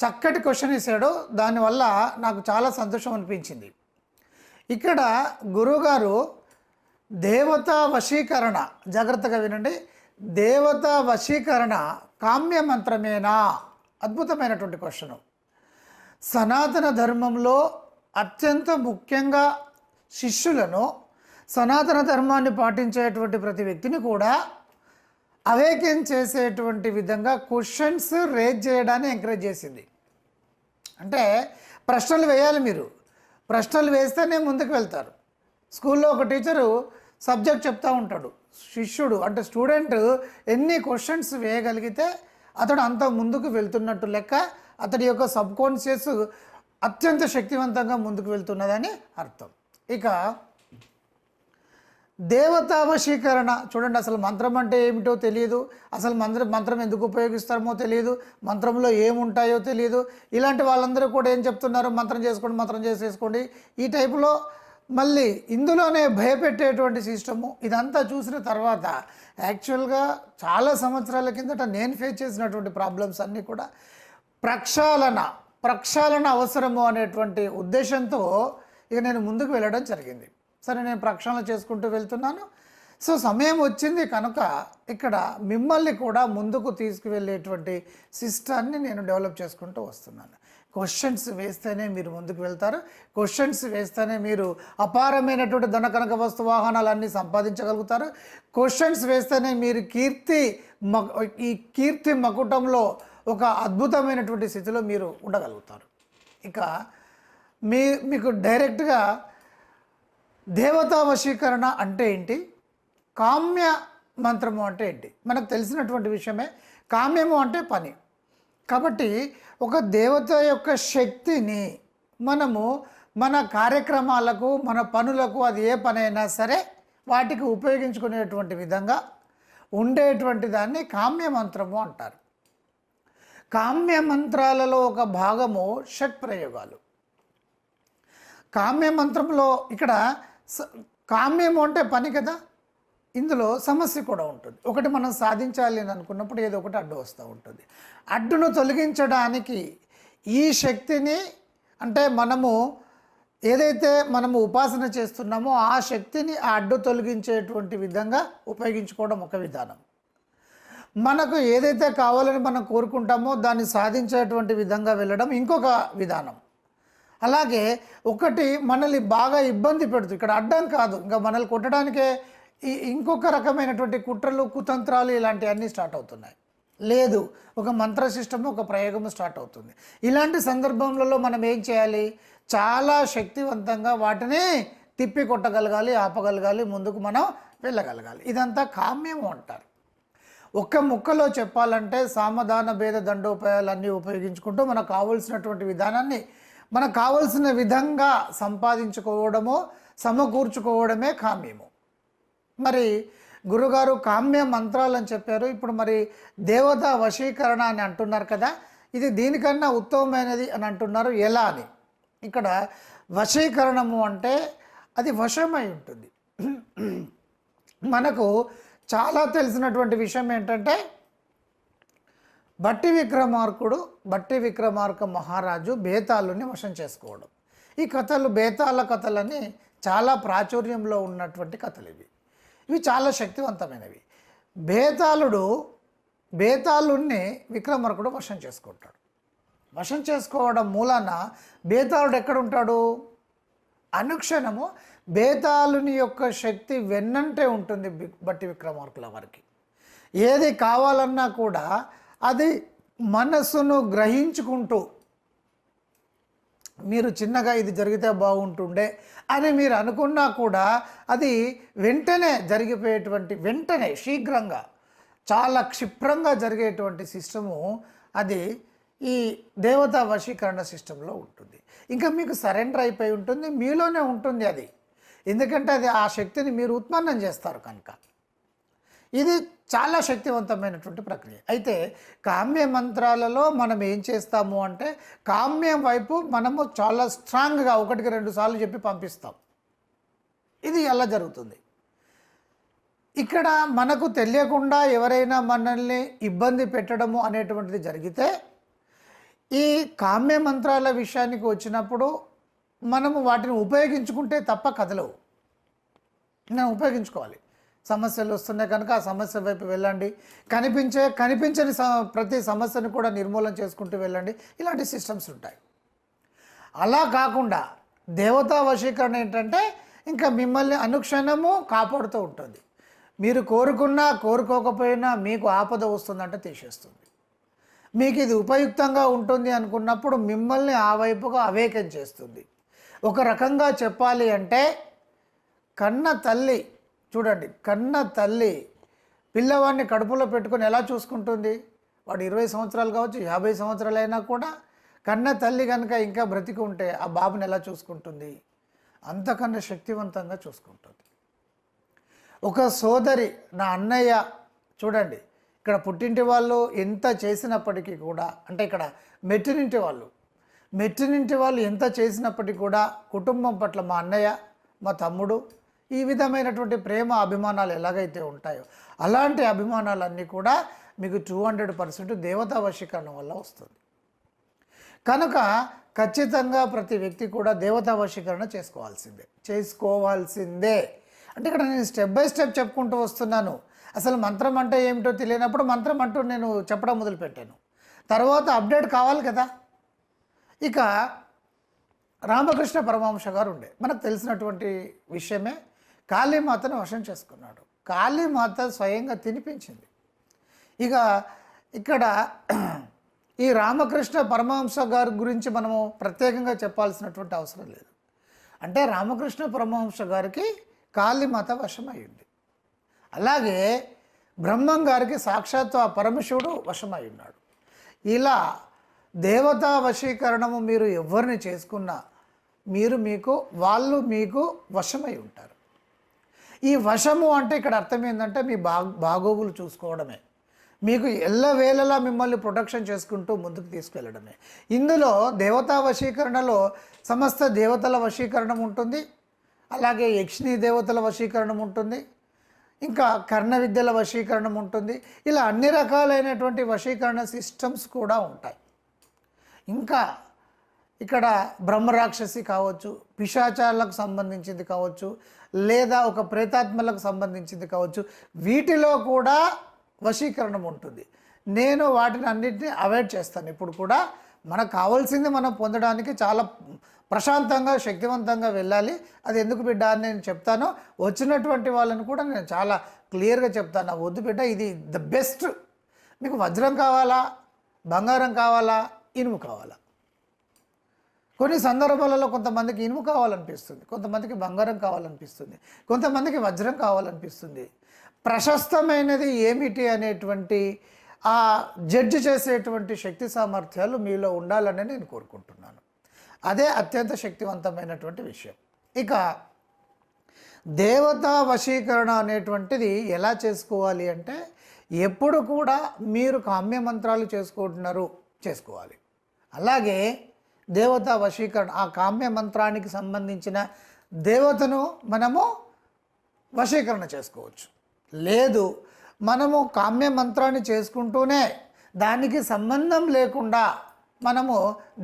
చక్కటి క్వశ్చన్ ఇచ్చాడు దానివల్ల నాకు చాలా సంతోషం అనిపించింది. ఇక్కడ గురువుగారు దేవతా వశీకరణ జాగ్రత్తగా వినండి. దేవతా వశీకరణ కామ్య మంత్రమేనా? అద్భుతమైనటువంటి క్వశ్చను. సనాతన ధర్మంలో అత్యంత ముఖ్యంగా శిష్యులను సనాతన ధర్మాన్ని పాటించేటువంటి ప్రతి వ్యక్తిని కూడా అవేకెన్ చేసేటువంటి విధంగా క్వశ్చన్స్ రేజ్ చేయడాన్ని ఎంకరేజ్ చేసింది. అంటే ప్రశ్నలు వేయాలి మీరు. ప్రశ్నలు వేస్తేనే ముందుకు వెళ్తారు. స్కూల్లో ఒక టీచరు సబ్జెక్ట్ చెప్తా ఉంటాడు. శిష్యుడు అంటే స్టూడెంట్ ఎన్ని క్వశ్చన్స్ వేయగలిగితే అతడు అంత ముందుకు వెళ్తున్నట్టు లెక్క అతడి యొక్క సబ్ కాన్షియస్ అత్యంత శక్తివంతంగా ముందుకు వెళ్తున్నదని అర్థం. ఇక దేవతావశీకరణ. చూడండి అసలు మంత్రం అంటే ఏమిటో తెలియదు అసలు మంత్రం మంత్రం ఎందుకు ఉపయోగిస్తారో తెలియదు మంత్రంలో ఏముంటాయో తెలియదు ఇలాంటి వాళ్ళందరూ కూడా ఏం చెప్తున్నారు? మంత్రం చేసుకోండి మంత్రం చేసేసుకోండి. ఈ టైపులో మళ్ళీ ఇందులోనే భయపెట్టేటువంటి సిస్టము. ఇదంతా చూసిన తర్వాత యాక్చువల్గా చాలా సంవత్సరాల కిందట నేను ఫేస్ చేసినటువంటి ప్రాబ్లమ్స్ అన్నీ కూడా ప్రక్షాళన ప్రక్షాళన అవసరము అనేటువంటి ఉద్దేశంతో ఇక నేను ముందుకు వెళ్ళడం జరిగింది. సరే నేను ప్రక్షాళన చేసుకుంటూ వెళ్తున్నాను. సో సమయం వచ్చింది కనుక ఇక్కడ మిమ్మల్ని కూడా ముందుకు తీసుకువెళ్ళేటువంటి సిస్టాన్ని నేను డెవలప్ చేసుకుంటూ వస్తున్నాను. క్వశ్చన్స్ వేస్తేనే మీరు ముందుకు వెళ్తారు. క్వశ్చన్స్ వేస్తేనే మీరు అపారమైనటువంటి ధన కనక వస్తు వాహనాలన్నీ సంపాదించగలుగుతారు. క్వశ్చన్స్ వేస్తేనే మీరు కీర్తి మ ఈ కీర్తి మకుటంలో ఒక అద్భుతమైనటువంటి స్థితిలో మీరు ఉండగలుగుతారు. ఇక మీ మీకు డైరెక్ట్గా దేవతా వశీకరణ అంటే ఏంటి? కామ్య మంత్రము అంటే ఏంటి? మనకు తెలిసినటువంటి విషయమే కామ్యము అంటే పని. కాబట్టి ఒక దేవత యొక్క శక్తిని మనము మన కార్యక్రమాలకు మన పనులకు అది ఏ పనైనా సరే వాటికి ఉపయోగించుకునేటువంటి విధంగా ఉండేటువంటి దాన్ని కామ్య మంత్రము అంటారు. కామ్య మంత్రాలలో ఒక భాగము షట్ ప్రయోగాలు కామ్య మంత్రంలో ఇక్కడ కామ్యము అంటే పని కదా? ఇందులో సమస్య కూడా ఉంటుంది. ఒకటి మనం సాధించాలి అని అనుకున్నప్పుడు ఏదో ఒకటి అడ్డు వస్తూ ఉంటుంది. అడ్డును తొలగించడానికి ఈ శక్తిని అంటే మనము ఏదైతే మనము ఉపాసన చేస్తున్నామో ఆ శక్తిని ఆ అడ్డు తొలగించేటువంటి విధంగా ఉపయోగించుకోవడం ఒక విధానం. మనకు ఏదైతే కావాలని మనం కోరుకుంటామో దాన్ని సాధించేటువంటి విధంగా వెళ్ళడం ఇంకొక విధానం. అలాగే ఒకటి మనల్ని బాగా ఇబ్బంది పెడుతుంది. ఇక్కడ అడ్డం కాదు. ఇంకా మనల్ని కొట్టడానికే ఈ ఇంకొక రకమైనటువంటి కుట్రలు కుతంత్రాలు ఇలాంటివన్నీ స్టార్ట్ అవుతున్నాయి. లేదు ఒక మంత్ర సిస్టమ్ ఒక ప్రయోగం స్టార్ట్ అవుతుంది. ఇలాంటి సందర్భంలో మనం ఏం చేయాలి? చాలా శక్తివంతంగా వాటిని తిప్పి కొట్టగలగాలి ఆపగలగాలి ముందుకు మనం వెళ్ళగలగాలి. ఇదంతా కామ్యము అంటారు. ఒక్క ముక్కలో చెప్పాలంటే సామధాన భేద దండోపాయాలన్నీ ఉపయోగించుకుంటూ మనకు కావలసినటువంటి విధానాన్ని మనకు కావలసిన విధంగా సంపాదించుకోవడము సమకూర్చుకోవడమే కామ్యము. మరి గురుగారు కామ్య మంత్రాలు అని చెప్పారు. ఇప్పుడు మరి దేవత వశీకరణ అని అంటున్నారు కదా ఇది దీనికన్నా ఉత్తమమైనది అని అంటున్నారు. ఎలా అని? ఇక్కడ వశీకరణము అంటే అది వశమై ఉంటుంది. మనకు చాలా తెలిసినటువంటి విషయం ఏంటంటే బట్టి విక్రమార్కుడు బట్టి విక్రమార్క మహారాజు బేతాళుని వశం చేసుకోవడం. ఈ కథలు బేతాళ కథలని చాలా ప్రాచుర్యంలో ఉన్నటువంటి కథలు ఇవి. ఇవి చాలా శక్తివంతమైనవి. బేతాళుడు బేతాళుణ్ణి విక్రమార్కుడు వశం చేసుకుంటాడు. వశం చేసుకోవడం మూలాన బేతాళుడు ఎక్కడ ఉంటాడు అనుక్షణము బేతాళుని యొక్క శక్తి వెన్నంటే ఉంటుంది భట్టి బట్టి విక్రమార్కుల వారికి. ఏది కావాలన్నా కూడా అది మనస్సును గ్రహించుకుంటూ మీరు చిన్నగా ఇది జరిగితే బాగుంటుండే అని మీరు అనుకున్నా కూడా అది వెంటనే జరిగిపోయేటువంటి వెంటనే శీఘ్రంగా చాలా క్షిప్రంగా జరిగేటువంటి సిస్టము అది ఈ దేవతా వశీకరణ సిస్టంలో ఉంటుంది. ఇంకా మీకు సరెండర్ అయిపోయి ఉంటుంది మీలోనే ఉంటుంది అది. ఎందుకంటే అది ఆ శక్తిని మీరు ఉత్పన్నం చేస్తారు కనుక. ఇది చాలా శక్తివంతమైనటువంటి ప్రక్రియ. అయితే కామ్య మంత్రాలలో మనం ఏం చేస్తాము అంటే కామ్యం వైపు మనము చాలా స్ట్రాంగ్గా ఒకటికి రెండు సార్లు చెప్పి పంపిస్తాం. ఇది ఎలా జరుగుతుంది? ఇక్కడ మనకు తెలియకుండా ఎవరైనా మనల్ని ఇబ్బంది పెట్టడము అనేటువంటిది జరిగితే ఈ కామ్య మంత్రాల విషయానికి వచ్చినప్పుడు మనము వాటిని ఉపయోగించుకుంటే తప్ప కదలవు. నేను ఉపయోగించుకోవాలి. సమస్యలు వస్తున్నాయి కనుక ఆ సమస్య వైపు వెళ్ళండి. కనిపించే కనిపించని స- ప్రతి సమస్యను కూడా నిర్మూలన చేసుకుంటూ వెళ్ళండి. ఇలాంటి సిస్టమ్స్ ఉంటాయి. అలా కాకుండా దేవతా వశీకరణ ఏంటంటే ఇంకా మిమ్మల్ని అనుక్షణము కాపాడుతూ ఉంటుంది. మీరు కోరుకున్నా కోరుకోకపోయినా మీకు ఆపద వస్తుందంటే తీసేస్తుంది. మీకు ఇది ఉపయుక్తంగా ఉంటుంది అనుకున్నప్పుడు మిమ్మల్ని ఆ వైపుగా అవేకం చేస్తుంది. ఒక రకంగా చెప్పాలి అంటే కన్న తల్లి చూడండి కన్న తల్లి పిల్లవాడిని కడుపులో పెట్టుకొని ఎలా చూసుకుంటుంది? వాడు ఇరవై సంవత్సరాలు కావచ్చు యాభై సంవత్సరాలు అయినా కూడా కన్న తల్లి కనుక ఇంకా బ్రతికి ఉంటే ఆ బాబుని ఎలా చూసుకుంటుంది? అంతకన్నా శక్తివంతంగా చూసుకుంటుంది. ఒక సోదరి నా అన్నయ్య చూడండి ఇక్కడ పుట్టింటి వాళ్ళు ఎంత చేసినప్పటికీ కూడా అంటే ఇక్కడ మెట్టినింటి వాళ్ళు మెట్టినింటి వాళ్ళు ఎంత చేసినప్పటికీ కూడా కుటుంబం పట్ల మా అన్నయ్య మా తమ్ముడు ఈ విధమైనటువంటి ప్రేమ అభిమానాలు ఎలాగైతే ఉంటాయో అలాంటి అభిమానాలన్నీ కూడా మీకు టూ హండ్రెడ్ పర్సెంట్ దేవతా వశీకరణ వల్ల వస్తుంది. కనుక ఖచ్చితంగా ప్రతి వ్యక్తి కూడా దేవతా వశీకరణ చేసుకోవాల్సిందే. చేసుకోవాల్సిందే. అంటే ఇక్కడ నేను స్టెప్ బై స్టెప్ చెప్పుకుంటూ వస్తున్నాను. అసలు మంత్రం అంటే ఏమిటో తెలియనప్పుడు మంత్రం అంటూ నేను చెప్పడం మొదలుపెట్టాను. తర్వాత అప్డేట్ కావాలి కదా. ఇక రామకృష్ణ పరమహంస గారు ఉండే. మనకు తెలిసినటువంటి విషయమే కాళీమాతను వశం చేసుకున్నాడు. కాళీమాత స్వయంగా తినిపించింది. ఇక ఇక్కడ ఈ రామకృష్ణ పరమహంస గారి గురించి మనము ప్రత్యేకంగా చెప్పాల్సినటువంటి అవసరం లేదు. అంటే రామకృష్ణ పరమహంస గారికి కాళీమాత వశమయ్యింది. అలాగే బ్రహ్మం గారికి సాక్షాత్ ఆ పరమశివుడు వశమై ఉన్నాడు ఇలా దేవతా వశీకరణము మీరు ఎవరిని చేసుకున్నా మీరు మీకు వాళ్ళు మీకు వశమై ఉంటారు. ఈ వశము అంటే ఇక్కడ అర్థం ఏంటంటే మీ బా బాగోగులు చూసుకోవడమే. మీకు ఎల్లవేళలా మిమ్మల్ని ప్రొటెక్షన్ చేసుకుంటూ ముందుకు తీసుకెళ్ళడమే. ఇందులో దేవతా వశీకరణలో సమస్త దేవతల వశీకరణం ఉంటుంది. అలాగే యక్షిణీ దేవతల వశీకరణం ఉంటుంది. ఇంకా కర్ణ విద్యల వశీకరణం ఉంటుంది. ఇలా అన్ని రకాలైనటువంటి వశీకరణ సిస్టమ్స్ కూడా ఉంటాయి. ఇంకా ఇక్కడ బ్రహ్మరాక్షసి కావచ్చు పిశాచాలకు సంబంధించింది కావచ్చు లేదా ఒక ప్రేతాత్మలకు సంబంధించింది కావచ్చు వీటిలో కూడా వశీకరణం ఉంటుంది. నేను వాటిని అన్నింటినీ అవాయిడ్ చేస్తాను. ఇప్పుడు కూడా మనకు కావాల్సింది మనం పొందడానికి చాలా ప్రశాంతంగా శక్తివంతంగా వెళ్ళాలి. అది ఎందుకు బిడ్డ అని నేను చెప్తాను. వచ్చినటువంటి వాళ్ళని కూడా నేను చాలా క్లియర్గా చెప్తాను. వద్దు బిడ్డ ఇది ద బెస్ట్. మీకు వజ్రం కావాలా? బంగారం కావాలా? ఇనుము కావాలా? కొన్ని సందర్భాలలో కొంతమందికి ఇనుము కావాలనిపిస్తుంది కొంతమందికి బంగారం కావాలనిపిస్తుంది కొంతమందికి వజ్రం కావాలనిపిస్తుంది. ప్రశస్తమైనది ఏమిటి అనేటువంటి ఆ జడ్జి చేసేటువంటి శక్తి సామర్థ్యాలు మీలో ఉండాలని నేను కోరుకుంటున్నాను. అదే అత్యంత శక్తివంతమైనటువంటి విషయం. ఇక దేవతా వశీకరణ అనేటువంటిది ఎలా చేసుకోవాలి అంటే ఎప్పుడు కూడా మీరు కామ్య మంత్రాలు చేసుకుంటున్నారు చేసుకోవాలి. అలాగే దేవతా వశీకరణ ఆ కామ్య మంత్రానికి సంబంధించిన దేవతను మనము వశీకరణ చేసుకోవచ్చు. లేదు మనము కామ్య మంత్రాన్ని చేసుకుంటూనే దానికి సంబంధం లేకుండా మనము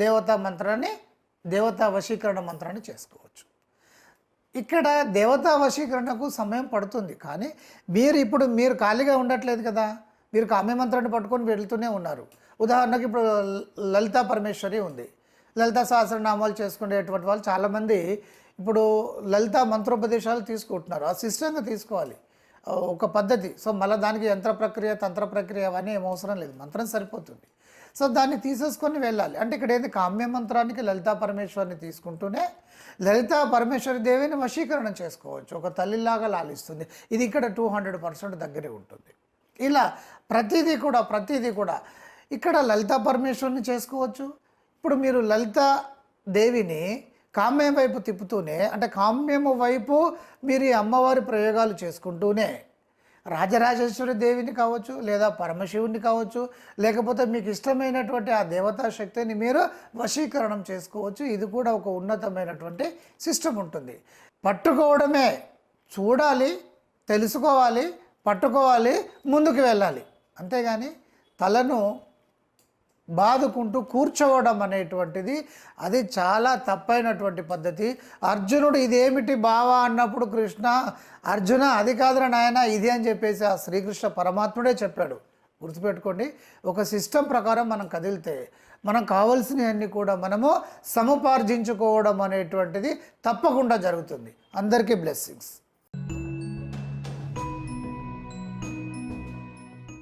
దేవతా మంత్రాన్ని దేవతా వశీకరణ మంత్రాన్ని చేసుకోవచ్చు. ఇక్కడ దేవతా వశీకరణకు సమయం పడుతుంది కానీ మీరు ఇప్పుడు మీరు ఖాళీగా ఉండట్లేదు కదా మీరు కామ్య మంత్రాన్ని పట్టుకొని వెళ్తూనే ఉన్నారు. ఉదాహరణకి ఇప్పుడు లలితా పరమేశ్వరి ఉంది. లలిత సహస్రనామాలు చేసుకునేటువంటి వాళ్ళు చాలామంది ఇప్పుడు లలితా మంత్రోపదేశాలు తీసుకుంటున్నారు. ఆ సిస్టంగా తీసుకోవాలి. ఒక పద్ధతి. సో మళ్ళీ దానికి యంత్ర ప్రక్రియ తంత్ర ప్రక్రియ అవన్నీ ఏం అవసరం లేదు. మంత్రం సరిపోతుంది. సో దాన్ని తీసేసుకొని వెళ్ళాలి. అంటే ఇక్కడ ఏంది? కామ్య మంత్రానికి లలితా పరమేశ్వరిని తీసుకుంటూనే లలితా పరమేశ్వరి దేవిని వశీకరణ చేసుకోవచ్చు. ఒక తల్లిలాగా లాలిస్తుంది. ఇది ఇక్కడ టూ హండ్రెడ్ పర్సెంట్ దగ్గరే ఉంటుంది. ఇలా ప్రతిదీ కూడా ప్రతిదీ కూడా ఇక్కడ లలితా పరమేశ్వరిని చేసుకోవచ్చు. ఇప్పుడు మీరు లలిత దేవిని కామ్యం వైపు తిప్పుతూనే అంటే కామ్యము వైపు మీరు ఈ అమ్మవారి ప్రయోగాలు చేసుకుంటూనే రాజరాజేశ్వరి దేవిని కావచ్చు లేదా పరమశివుని కావచ్చు లేకపోతే మీకు ఇష్టమైనటువంటి ఆ దేవతా శక్తిని మీరు వశీకరణం చేసుకోవచ్చు. ఇది కూడా ఒక ఉన్నతమైనటువంటి సిస్టమ్ ఉంటుంది. పట్టుకోవడమే చూడాలి తెలుసుకోవాలి పట్టుకోవాలి ముందుకు వెళ్ళాలి. అంతేగాని తలను బాదుకుంటూ కూర్చోవడం అనేటువంటిది అది చాలా తప్పైనటువంటి పద్ధతి. అర్జునుడు ఇదేమిటి బావా అన్నప్పుడు కృష్ణ అర్జున అది కాదురా నాయన ఇది అని చెప్పేసి ఆ శ్రీకృష్ణ పరమాత్ముడే చెప్పాడు. గుర్తుపెట్టుకోండి ఒక సిస్టమ్ ప్రకారం మనం కదిలితే మనం కావలసినవన్నీ కూడా మనము సముపార్జించుకోవడం అనేటువంటిది తప్పకుండా జరుగుతుంది. అందరికీ బ్లెస్సింగ్స్.